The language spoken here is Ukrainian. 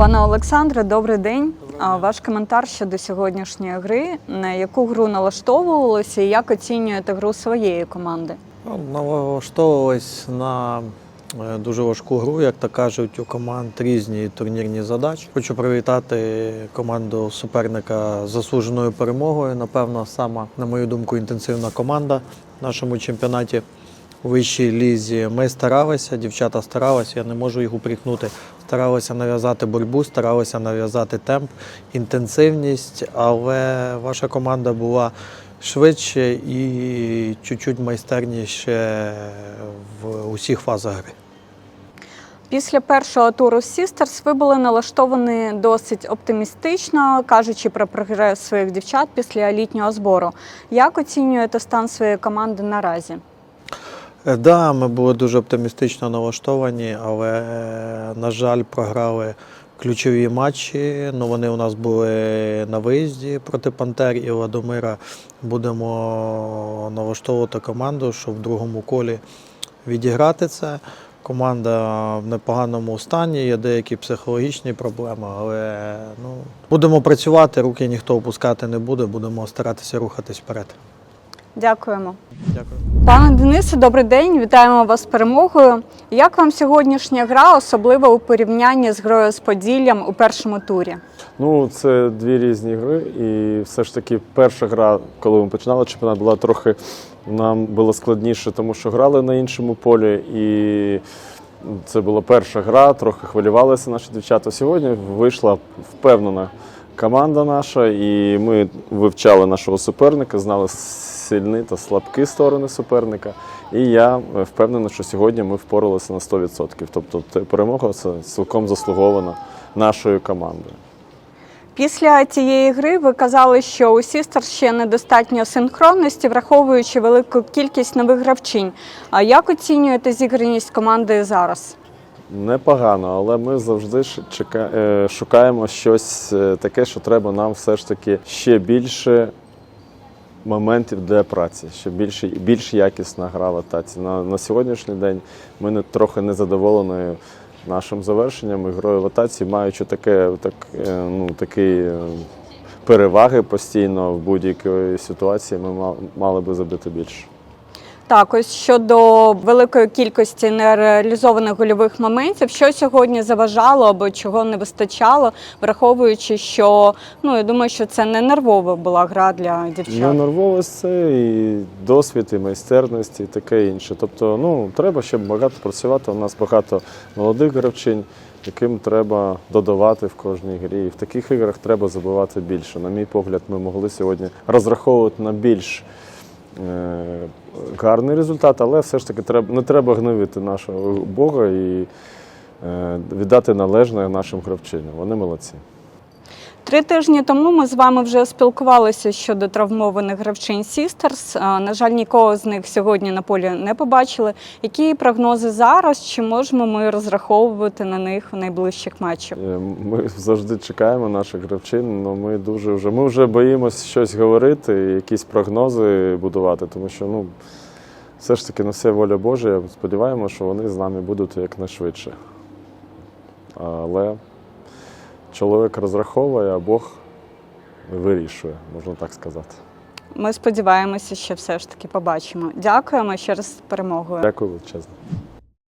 Пане Олександре, добрий день. А Ваш коментар щодо сьогоднішньої гри. На яку гру налаштовувалися і як оцінюєте гру своєї команди? Ну, Налаштовувались на е, дуже важку гру, як то кажуть, у команд різні турнірні задачі. Хочу привітати команду суперника з заслуженою перемогою. Напевно, сама, на мою думку, інтенсивна команда в нашому чемпіонаті у вищій лізі. Ми старалися, дівчата старалися, я не можу їх упрекнути. Старалися нав'язати боротьбу, старалися нав'язати темп, інтенсивність, але ваша команда була швидше і чуть-чуть майстерніше в усіх фазах гри. Після першого туру Sisters ви були налаштовані досить оптимістично, кажучи про прогрес своїх дівчат після літнього збору. Як оцінюєте стан своєї команди наразі? Так, да, ми були дуже оптимістично налаштовані, але, е, на жаль, програли ключові матчі. Ну, вони у нас були на виїзді проти Пантер і Ладомира. Будемо налаштовувати команду, щоб в другому колі відіграти це. Команда в непоганому стані, є деякі психологічні проблеми, але ну, будемо працювати, руки ніхто опускати не буде, будемо старатися рухатись вперед. Дякуємо. Дякую. Пане Денисе, добрий день. Вітаємо вас з перемогою. Як вам сьогоднішня гра, особливо у порівнянні з грою з Поділлям у першому турі? Ну, це дві різні гри, і все ж таки перша гра, коли ми починали чемпіонат, була трохи нам було складніше, тому що грали на іншому полі, і це була перша гра, трохи хвилювалися наші дівчата. Сьогодні вийшла впевнена команда наша, і ми вивчали нашого суперника, знали сильні та слабкі сторони суперника. І я впевнений, що сьогодні ми впоралися на 100%. Тобто перемога це цілком заслугована нашою командою. Після цієї гри ви казали, що у Сістер ще недостатньо синхронності, враховуючи велику кількість нових гравчинь. А як оцінюєте зіграність команди зараз? Непогано, але ми завжди е, шукаємо щось е, таке, що треба нам все ж таки ще більше моментів для праці, щоб більше, більш якісна гра в атаці. На, на сьогоднішній день ми не, трохи не задоволені нашим завершенням і грою в атаці, маючи таке, так, е, ну, такі е, переваги постійно в будь-якій ситуації, ми мали би забити більше. Так, ось щодо великої кількості нереалізованих гольових моментів, що сьогодні заважало або чого не вистачало, враховуючи, що ну я думаю, що це не нервова була гра для Ну, дівчат. нервовість це і досвід, і майстерність, і таке інше. Тобто, ну, треба ще багато працювати. У нас багато молодих гравчинь, яким треба додавати в кожній грі. І в таких іграх треба забивати більше. На мій погляд, ми могли сьогодні розраховувати на більш гарний результат, але все ж таки треба, не треба гневити нашого Бога і е, віддати належне нашим гравчиням. Вони молодці. Три тижні тому ми з вами вже спілкувалися щодо травмованих гравчин Сістерс. На жаль, нікого з них сьогодні на полі не побачили. Які прогнози зараз? Чи можемо ми розраховувати на них в найближчих матчах? Е, Ми завжди чекаємо наших гравчин, але ми дуже вже ми вже боїмося щось говорити, якісь прогнози будувати, тому що ну все ж таки на все воля Божа. Сподіваємося, що вони з нами будуть якнайшвидше. Але чоловік розраховує, а Бог вирішує, можна так сказати. Ми сподіваємося, що все ж таки побачимо. Дякуємо ще раз перемогою. Дякую величезно.